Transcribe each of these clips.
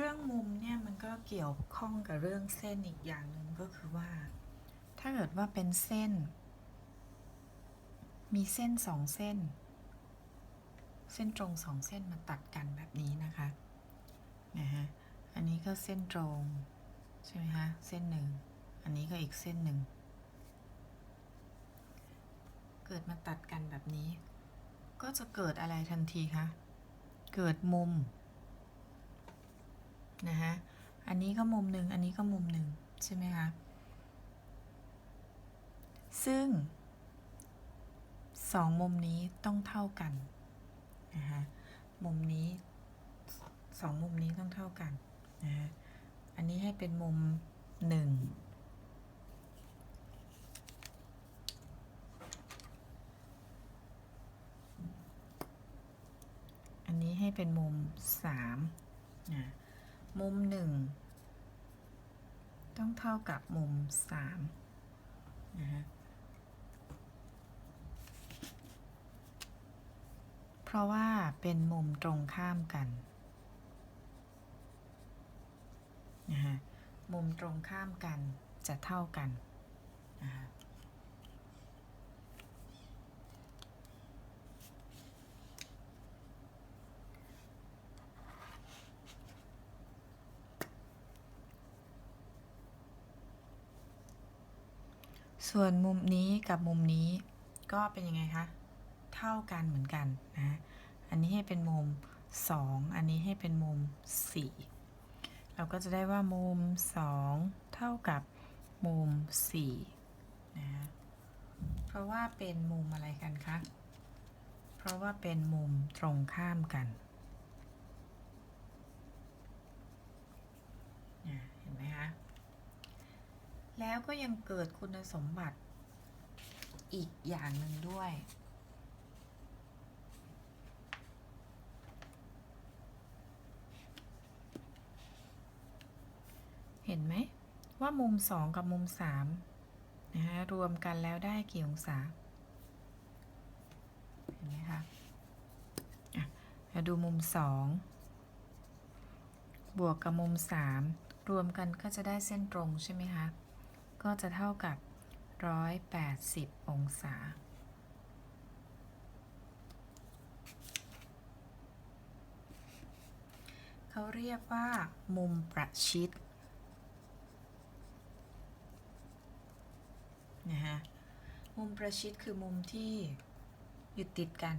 เรื่องมุมเนี่ยมันก็เกี่ยวข้องกับเรื่องเส้นอีกอย่างหนึ่งก็คือว่า ถ้าเกิดว่าเป็นเส้น มีเส้นสองเส้น เส้นตรงสองเส้นมาตัดกันแบบนี้นะคะนะฮะอันนี้ก็เส้นตรงใช่ไหมคะเส้นหนึ่งอันนี้ก็อีกเส้นหนึ่งเกิดมาตัดกันแบบนี้ ก็จะเกิดอะไรทันทีคะเกิดมุม นะฮะอันนี้ก็มุมหนึ่งอันนี้ก็มุมหนึ่งใช่ไหมคะ ซึ่งสองมุมนี้ต้องเท่ากันนะฮะมุมนี้สองมุมนี้ต้องเท่ากันนะฮะอันนี้ให้เป็นมุมหนึ่งอันนี้ให้เป็นมุมสามนะ มุมหนึ่งต้องเท่ากับมุมสามนะฮะเพราะว่าเป็นมุมตรงข้ามกันนะฮะมุมตรงข้ามกันจะเท่ากันนะฮะ ส่วนมุมนี้กับมุมนี้ก็เป็นยังไงคะ เท่ากันเหมือนกันนะ อันนี้ให้เป็นมุม 2 อันนี้ให้เป็นมุม 4 เราก็จะได้ว่ามุม 2 เท่ากับมุม4นะเพราะว่าเป็นมุมอะไรกันคะ เพราะว่าเป็นมุมตรงข้ามกันเนี่ยเห็นไหมคะ แล้วก็ยังเกิดคุณสมบัติอีกอย่างหนึ่งด้วย เห็นไหมว่ามุมสองกับมุมสามนะฮะรวมกันแล้วได้กี่องศา เห็นไหมคะมาดูมุมสองบวกกับมุมสามรวมกันก็จะได้เส้นตรงใช่ไหมคะ ก็จะเท่ากับ 180 องศา เขาเรียกว่า มุมประชิดนะฮะมุมประชิดคือมุมที่อยู่ติดกัน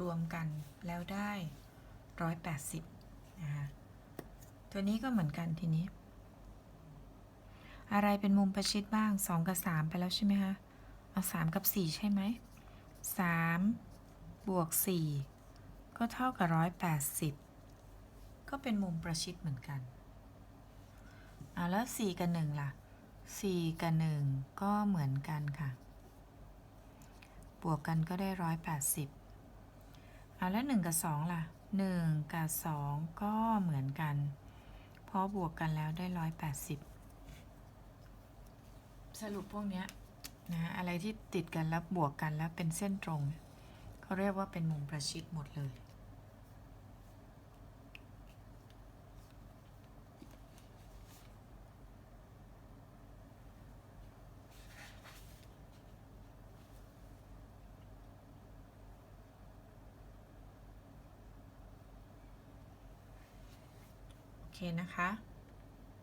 รวมกันแล้วได้ 180นะฮะตัวนี้ก็เหมือนกันทีนี้ อะไรเป็นมุมประชิดบ้าง 2 กับ 3 ไปแล้วใช่ไหมคะเอา3 กับ 4 ใช่ไหม3บวก 4 ก็เท่ากับ 180 ก็เป็นมุมประชิดเหมือนกันเอาแล้ว 4 กับ 1 ล่ะ 4 กับ 1 ก็เหมือนกันค่ะ บวกกันก็ได้ 180เอาแล้ว 1 กับ 2 ล่ะ 1 กับ 2 ก็เหมือนกัน เพราะบวกกันแล้วได้ 180 สรุปพวกนี้นะอะไรที่ติดกันแล้วบวกกันแล้วเป็นเส้นตรง เขาเรียกว่าเป็นมุมประชิดหมดเลย โอเคนะคะ